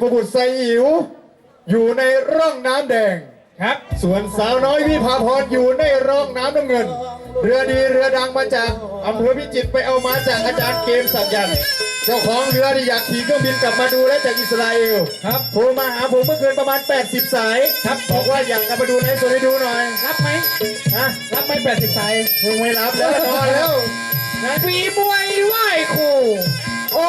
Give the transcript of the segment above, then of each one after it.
พบุตรไซอิ๋วอยู่ในร่องน้ำแดง ครับ ส่วนสาวน้อยวิภาพรอยู่ในร่องน้ำน้ำเงิน เรือดีเรือดังมาจากอำเภอพิจิตรไปเอามาจากอาจารย์เกมสักยันต์เจ้าของเรือที่อยากขี่เครื่องบินกลับมาดูและจากอิสราเอลครับโทรมาหาผมเมื่อคืนประมาณ 80 สาย ครับบอกว่าอยากกลับมาดูในสดให้ดูหน่อยรับไหมฮะรับไหมแปดสิบสายมึงไม่รับแล้วนอนแล้วปีมวยไหว้ครูโอ้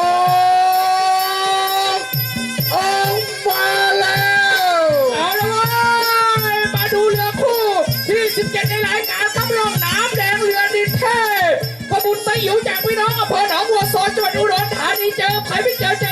รายการครับรองน้ำแดงเรือดินเทพพระบุญไสยิวจากพี่น้องอำเภอหนองบัวซอจังหวัดอุดรธานีเจอใครไม่เจอเจ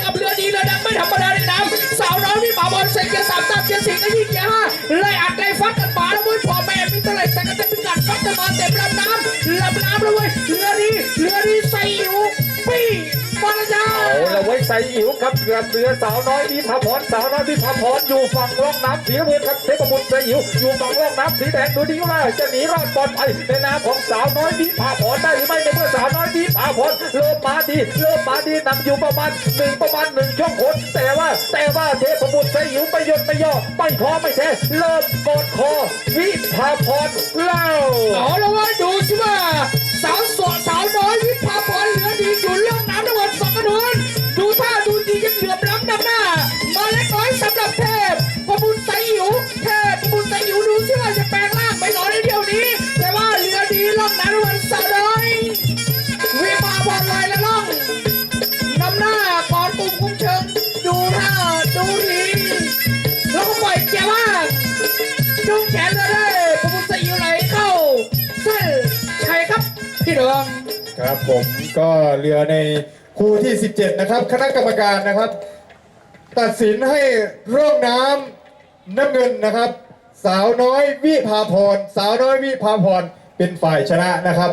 ใส่อิ๋วครับเรือเรือสาวน้อยวิภาพรสาวน้อยวิภาพรอยู่ฝั่งร่องน้ำสีน้ำเงินครับเทพบุตรใส่อิ๋วอยู่ฝั่งร่องน้ำสีแดงดูดีว่าจะหนีรอดปลอดภัยในนามของสาวน้อยวิภาพรได้หรือไม่ในเมื่อสาวน้อยวิภาพรเริ่มมาดีเริ่มมาดีนำอยู่ประมาณหนึ่งประมาณหนึ่งช่องคนแต่ว่าแต่ว่าเทพบุตรใส่อิ๋วไม่หยดไม่ย่อไม่ท้อไม่แท้เริ่มกดคอวิภาพรเล่าเอาละว่าดูสิว่า สาวน้อยวิภาพรลอยละล่องนำหน้าก่อนปุ่มคุ้มเชิง ดูท่าดูดีแล้วก็ปล่อยเกียร์ว่างจุงแขนเลยได้พระพุทธอยู่ไหลเข้าเส้นชัยครับ พี่เดืองครับผมก็เรือในคู่ที่ 17 นะครับ คณะกรรมการนะครับ ตัดสินให้ร่องน้ำน้ำเงินนะครับ สาวน้อยวิภาพรสาวน้อยวิภาพร เป็นฝ่ายชนะนะครับ